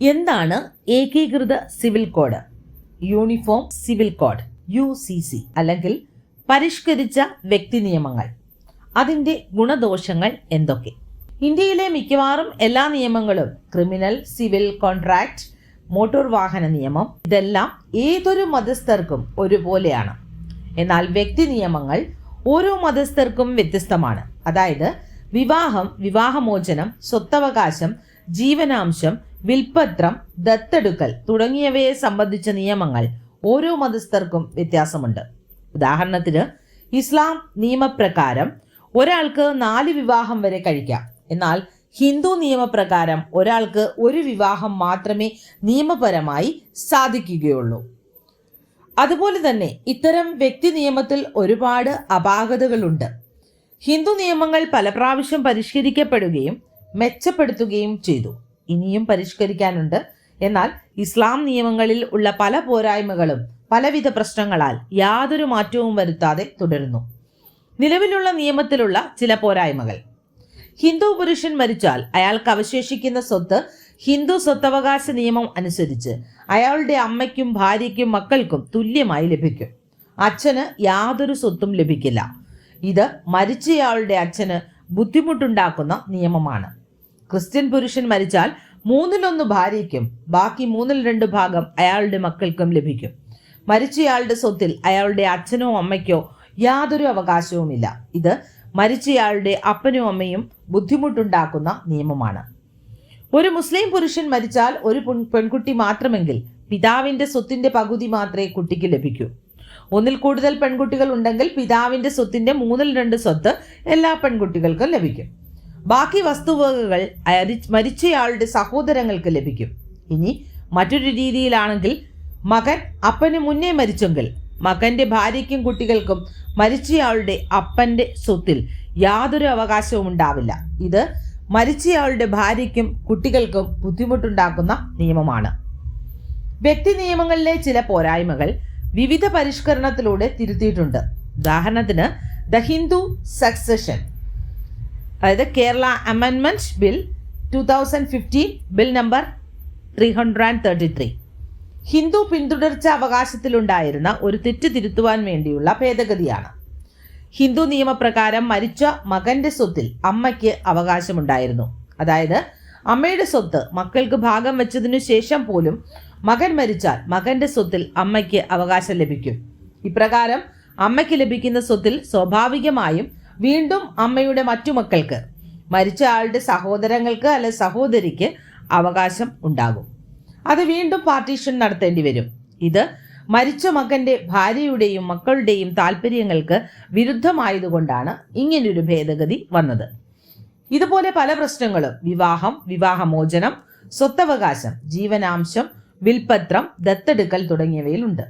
എന്താണ് ഏകീകൃത civil code? Uniform civil code U C C അല്ലെങ്കിൽ പരിഷ്കരിച്ച വ്യക്തി നിയമങ്ങൾ. അതിന്റെ ഗുണദോഷങ്ങൾ എന്തൊക്കെ? ഇന്ത്യയിലെ മിക്കവാറും എല്ലാ നിയമങ്ങളും ക്രിമിനൽ സിവിൽ കോൺട്രാക്ട് മോട്ടോർ വാഹന നിയമം ഇതെല്ലാം ഏതൊരു മതസ്ഥർക്കും ഒരുപോലെയാണ്. എന്നാൽ വ്യക്തി നിയമങ്ങൾ ഓരോ മതസ്ഥർക്കും വ്യത്യസ്തമാണ്. അതായത് വിവാഹം വിവാഹമോചനം സ്വത്തവകാശം ജീവനാംശം വിൽപ്പത്രം ദത്തെടുക്കൽ തുടങ്ങിയവയെ സംബന്ധിച്ച നിയമങ്ങൾ ഓരോ മതസ്ഥർക്കും വ്യത്യാസമുണ്ട്. ഉദാഹരണത്തിന് ഇസ്ലാം നിയമപ്രകാരം ഒരാൾക്ക് നാല് വിവാഹം വരെ കഴിക്കാം. എന്നാൽ ഹിന്ദു നിയമപ്രകാരം ഒരാൾക്ക് ഒരു വിവാഹം മാത്രമേ നിയമപരമായി സാധിക്കുകയുള്ളൂ. അതുപോലെ തന്നെ ഇത്തരം വ്യക്തി നിയമത്തിൽ ഒരുപാട് അപാകതകളുണ്ട്. ഹിന്ദു നിയമങ്ങൾ പല പ്രാവശ്യം പരിഷ്കരിക്കപ്പെടുകയും മെച്ചപ്പെടുത്തുകയും ചെയ്തു. ഇനിയും പരിഷ്കരിക്കാനുണ്ട്. എന്നാൽ ഇസ്ലാം നിയമങ്ങളിൽ ഉള്ള പല പോരായ്മകളും പലവിധ പ്രശ്നങ്ങളാൽ യാതൊരു മാറ്റവും വരുത്താതെ തുടരുന്നു. നിലവിലുള്ള നിയമത്തിലുള്ള ചില പോരായ്മകൾ. ഹിന്ദു പുരുഷൻ മരിച്ചാൽ അയാൾക്ക് അവശേഷിക്കുന്ന സ്വത്ത് ഹിന്ദു സ്വത്തവകാശ നിയമം അനുസരിച്ച് അയാളുടെ അമ്മയ്ക്കും ഭാര്യയ്ക്കും മക്കൾക്കും തുല്യമായി ലഭിക്കും. അച്ഛന് യാതൊരു സ്വത്തും ലഭിക്കില്ല. ഇത് മരിച്ചയാളുടെ അച്ഛന് ബുദ്ധിമുട്ടുണ്ടാക്കുന്ന നിയമമാണ്. ക്രിസ്ത്യൻ പുരുഷൻ മരിച്ചാൽ മൂന്നിലൊന്ന് ഭാര്യയ്ക്കും ബാക്കി മൂന്നിൽ രണ്ട് ഭാഗം അയാളുടെ മക്കൾക്കും ലഭിക്കും. മരിച്ചയാളുടെ സ്വത്തിൽ അയാളുടെ അച്ഛനോ അമ്മയ്ക്കോ യാതൊരു അവകാശവുമില്ല. ഇത് മരിച്ചയാളുടെ അപ്പനും അമ്മയും ബുദ്ധിമുട്ടുണ്ടാക്കുന്ന നിയമമാണ്. ഒരു മുസ്ലിം പുരുഷൻ മരിച്ചാൽ ഒരു പെൺകുട്ടി മാത്രമെങ്കിൽ പിതാവിന്റെ സ്വത്തിന്റെ പകുതി മാത്രമേ കുട്ടിക്ക് ലഭിക്കൂ. ഒന്നിൽ കൂടുതൽ പെൺകുട്ടികൾ ഉണ്ടെങ്കിൽ പിതാവിന്റെ സ്വത്തിന്റെ മൂന്നിൽ രണ്ട് സ്വത്ത് എല്ലാ പെൺകുട്ടികൾക്കും ലഭിക്കും. ബാക്കി വസ്തുവകകൾ മരിച്ചയാളുടെ സഹോദരങ്ങൾക്ക് ലഭിക്കും. ഇനി മറ്റൊരു രീതിയിലാണെങ്കിൽ മകൻ അപ്പന് മുന്നേ മരിച്ചെങ്കിൽ മകന്റെ ഭാര്യയ്ക്കും കുട്ടികൾക്കും മരിച്ചയാളുടെ അപ്പന്റെ സ്വത്തിൽ യാതൊരു അവകാശവും ഉണ്ടാവില്ല. ഇത് മരിച്ചയാളുടെ ഭാര്യയ്ക്കും കുട്ടികൾക്കും ബുദ്ധിമുട്ടുണ്ടാക്കുന്ന നിയമമാണ്. വ്യക്തി നിയമങ്ങളിലെ ചില പോരായ്മകൾ വിവിധ പരിഷ്കരണത്തിലൂടെ തിരുത്തിയിട്ടുണ്ട്. ഉദാഹരണത്തിന് ദ ഹിന്ദു സക്സഷൻ അതായത് Kerala അമെൻമെന്റ് bill two thousand fifteen bill number three hundred and thirty three Hindu പിന്തുടർച്ച അവകാശത്തിലുണ്ടായിരുന്ന ഒരു തെറ്റ് തിരുത്തുവാൻ വേണ്ടിയുള്ള ഭേദഗതിയാണ്. ഹിന്ദു നിയമപ്രകാരം മരിച്ച മകന്റെ സ്വത്തിൽ അമ്മയ്ക്ക് അവകാശമുണ്ടായിരുന്നു. അതായത് അമ്മയുടെ സ്വത്ത് മക്കൾക്ക് ഭാഗം വെച്ചതിനു ശേഷം പോലും മകൻ മരിച്ചാൽ മകന്റെ സ്വത്തിൽ അമ്മയ്ക്ക് അവകാശം ലഭിക്കും. ഇപ്രകാരം അമ്മയ്ക്ക് ലഭിക്കുന്ന സ്വത്തിൽ സ്വാഭാവികമായും വീണ്ടും അമ്മയുടെ മറ്റു മക്കൾക്ക് മരിച്ച ആളുടെ സഹോദരങ്ങൾക്ക് അല്ലെ സഹോദരിക്ക് അവകാശം ഉണ്ടാകും. അത് വീണ്ടും പാർട്ടീഷൻ നടത്തേണ്ടി വരും. ഇത് മരിച്ച മകന്റെ ഭാര്യയുടെയും മക്കളുടെയും താല്പര്യങ്ങൾക്ക് വിരുദ്ധമായതുകൊണ്ടാണ് ഇങ്ങനൊരു ഭേദഗതി വന്നത്. ഇതുപോലെ പല പ്രശ്നങ്ങളും വിവാഹം വിവാഹമോചനം സ്വത്തവകാശം ജീവനാംശം വിൽപത്രം ദത്തെടുക്കൽ തുടങ്ങിയവയിലുണ്ട്.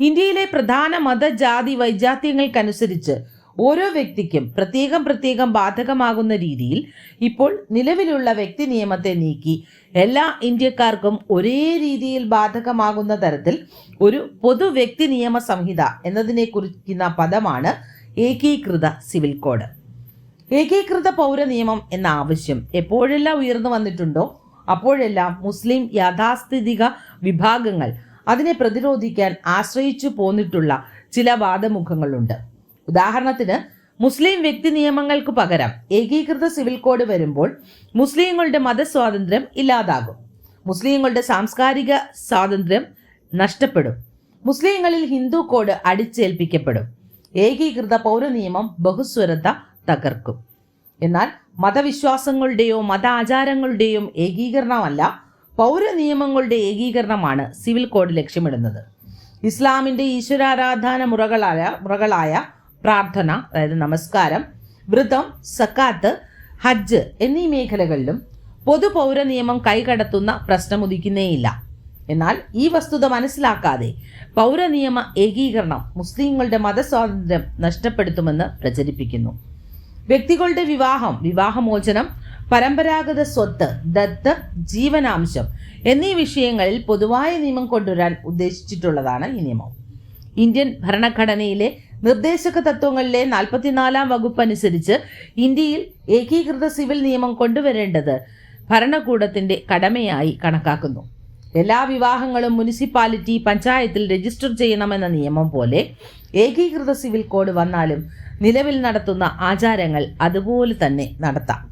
ഇന്ത്യയിലെ പ്രധാന മതജാതി വൈജാത്യങ്ങൾക്കനുസരിച്ച് ഓരോ വ്യക്തിക്കും പ്രത്യേകം പ്രത്യേകം ബാധകമാകുന്ന രീതിയിൽ ഇപ്പോൾ നിലവിലുള്ള വ്യക്തി നിയമത്തെ നീക്കി എല്ലാ ഇന്ത്യക്കാർക്കും ഒരേ രീതിയിൽ ബാധകമാകുന്ന തരത്തിൽ ഒരു പൊതു വ്യക്തി നിയമ സംഹിത എന്നതിനെ കുറിക്കുന്ന പദമാണ് ഏകീകൃത സിവിൽ കോഡ്. ഏകീകൃത പൗര നിയമം എന്ന ആവശ്യം എപ്പോഴെല്ലാം ഉയർന്നു വന്നിട്ടുണ്ടോ അപ്പോഴെല്ലാം മുസ്ലിം യാഥാസ്ഥിതിക വിഭാഗങ്ങൾ അതിനെ പ്രതിരോധിക്കാൻ ആശ്രയിച്ചു പോന്നിട്ടുള്ള ചില വാദമുഖങ്ങളുണ്ട്. ഉദാഹരണത്തിന് മുസ്ലിം വ്യക്തി നിയമങ്ങൾക്ക് പകരം ഏകീകൃത സിവിൽ കോഡ് വരുമ്പോൾ മുസ്ലിങ്ങളുടെ മതസ്വാതന്ത്ര്യം ഇല്ലാതാകും. മുസ്ലിങ്ങളുടെ സാംസ്കാരിക സ്വാതന്ത്ര്യം നഷ്ടപ്പെടും. മുസ്ലിങ്ങളിൽ ഹിന്ദു കോഡ് അടിച്ചേൽപ്പിക്കപ്പെടും. ഏകീകൃത പൗര നിയമം ബഹുസ്വരത തകർക്കും. എന്നാൽ മതവിശ്വാസങ്ങളുടെയോ മത ആചാരങ്ങളുടെയോ ഏകീകരണമല്ല പൗര നിയമങ്ങളുടെ ഏകീകരണമാണ് സിവിൽ കോഡ് ലക്ഷ്യമിടുന്നത്. ഇസ്ലാമിന്റെ ഈശ്വരാരാധന മുറകളായ മുറകളായ പ്രാർത്ഥന അതായത് നമസ്കാരം വ്രതം സക്കാത്ത് ഹജ്ജ് എന്നീ മേഖലകളിലും പൊതു പൗര നിയമം കൈകടത്തുന്ന പ്രശ്നം ഉദിക്കുന്നേയില്ല എന്നാൽ ഈ വസ്തുത മനസ്സിലാക്കാതെ പൗരനിയമ ഏകീകരണം മുസ്ലിങ്ങളുടെ മതസ്വാതന്ത്ര്യം നഷ്ടപ്പെടുത്തുമെന്ന് പ്രചരിപ്പിക്കുന്നു. വ്യക്തികളുടെ വിവാഹം വിവാഹമോചനം പരമ്പരാഗത സ്വത്ത് ദത്ത് ജീവനാംശം എന്നീ വിഷയങ്ങളിൽ പൊതുവായ നിയമം കൊണ്ടുവരാൻ ഉദ്ദേശിച്ചിട്ടുള്ളതാണ് ഈ നിയമം. ഇന്ത്യൻ ഭരണഘടനയിലെ നിർദ്ദേശക തത്വങ്ങളിലെ നാൽപ്പത്തിനാലാം വകുപ്പ് അനുസരിച്ച് ഇന്ത്യയിൽ ഏകീകൃത സിവിൽ നിയമം കൊണ്ടുവരേണ്ടത് ഭരണകൂടത്തിന്റെ കടമയായി കണക്കാക്കുന്നു. എല്ലാ വിവാഹങ്ങളും മുനിസിപ്പാലിറ്റി പഞ്ചായത്തിൽ രജിസ്റ്റർ ചെയ്യണമെന്ന നിയമം പോലെ ഏകീകൃത സിവിൽ കോഡ് വന്നാലും നിലവിൽ നടത്തുന്ന ആചാരങ്ങൾ അതുപോലെ തന്നെ നടത്താം.